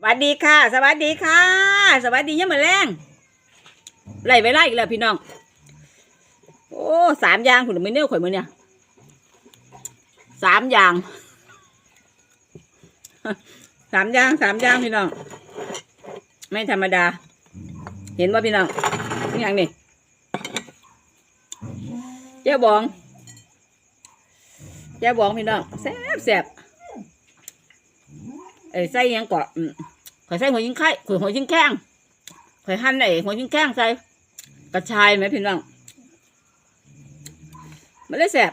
สวัสดีค่ะ สวัสดีค่ะ สวัสดียังมือแรงไล่ไปไล่อีกแล้วพี่น้อง โอ้สามอย่างคุณไม่เนื้อข่อยมือเนี่ยสามอย่างสามอย่างสามอย่างพี่น้อง ไม่ธรรมดา เห็นว่าพี่น้องนี่อย่างนี้เจ้าบองเจ้าบองพี่น้องแซ่บแซ่บ เอ้ใส่ยังก่อนอืมข่อยใส่หัวยิงไข่ข่อยหัวยิงแข้งข่อยหั่นไอ้หัวยิงแข้งใส่กระชายไหมพี่น้องมันเลยแซ่บ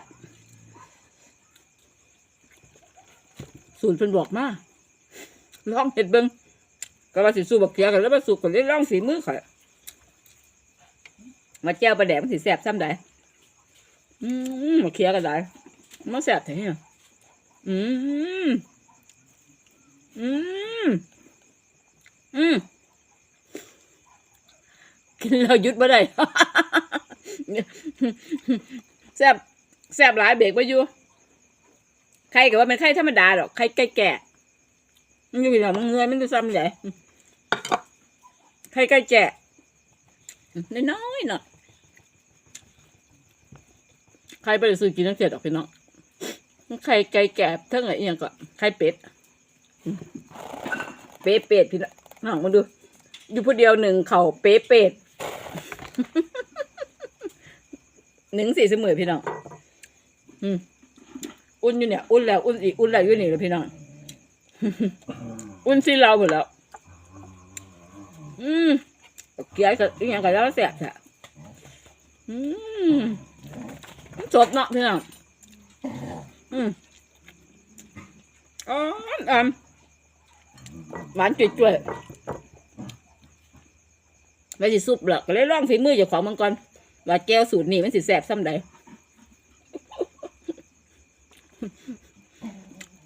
สูตรเป็นบอกมาลองเห็ดเบิ้งก็ว่าสิสู้บักเกียกันแล้วมาสู้กันเลยลองสีมือข่อยมาเจ้าปลาแดกมันสิแซ่บซ้ำใดอืมบักเกียกันได้มันแซ่บแท้เนี่ยอืม อืม อืม กินเราหยุดมาได้ แซบแซบหลายเบรกไว้อยู่ใครก็ว่าเป็นไข่ธรรมดาหรอกไข่ไก่แก่มันอยู่ที่ไหนมันเงยมันจะซ้ำใหญ่ไข่ไก่แก่น้อยๆเนาะใครไปซื้อกินตั้งเจ็ดออกไปเนาะไข่ไก่แก่เท่าไหร่อหย่างก็ไข่เป็ด เป๊ะเป็ดพี่น้องมาดู อยู่ผู้เดียวหนึ่งเข่าเป๊ะเป็ดหนึ่งสี่เสมอพี่น้องอืมอุ่นอยู่เนี่ย อุ่นแล้ว อุ่นอีก อุ่นแล้วอยู่นี่เลยพี่น้อง อุ่นที่เราหมดแล้ว อืมเกลียกับอย่างกับแล้วแสบแสบอืมสดเนาะพี่น้องอืมอ๋ออ่อน หวานจุ่ยๆไว้สิซุปหรอกก็เลยลองฝีมือเจ้าของมันก่อนว่าแก้วสูตรนี้มันสิแสบซ้ำใด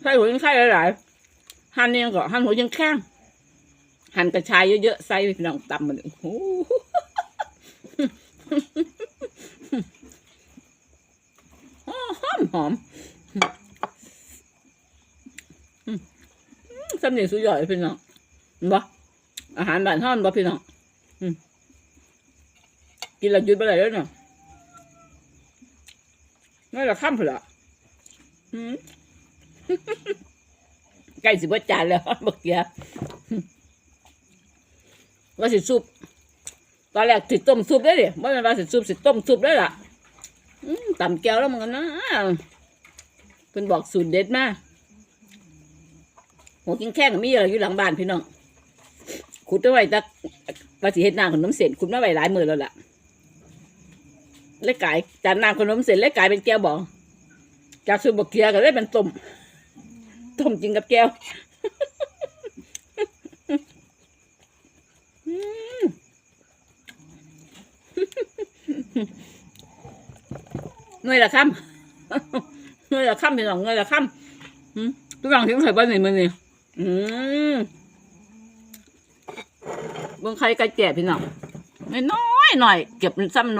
ใส่หัวยังไข่หลายๆหั่นเนี่ยก็หั่นหัวยังแข้งหั่นกระชายเยอะๆใส่พี่น้องตำมันโอ้โหหอมหอมอืม สำเนียงสุดยอดพี่น้องบ่อาหารบ้านห้อนบ่พี่น้องกินแล้วหยุดไปเลยเนาะนี่ละข้ามเผื่อใกล้สิบจานแล้วบักเกียว่าสิซุปตอนแรกสิต้มซุปได้ดิว่ามันว่าสิซุปสิต้มซุปได้ล่ะอืมตำแก้วแล้วมันก็นะเพิ่นบอกสูตรเด็ดมาก หัวกินแข้งมีอะไรอยู่หลังบ้านพี่น้องขุดเอาไว้ตักว่าสิเฮ็ดน้ำขนมเส้นขุดมาไว้หลายมือแล้วล่ะเล็กกายจานน้ำขนมเส้นเล็กกายเป็นแก้วบอกจากสูบกเกียก็เลยเป็นต้มต้มจริงกับแก้วเงยละค่ำเงยละคำพี่น้องเงยละคำทุกอย่างทิ้งใส่บ้านไหนมันนี่ อืมบางใครไก่แก่พี่น้องน้อยๆหน่อยเก็บซ้ำนก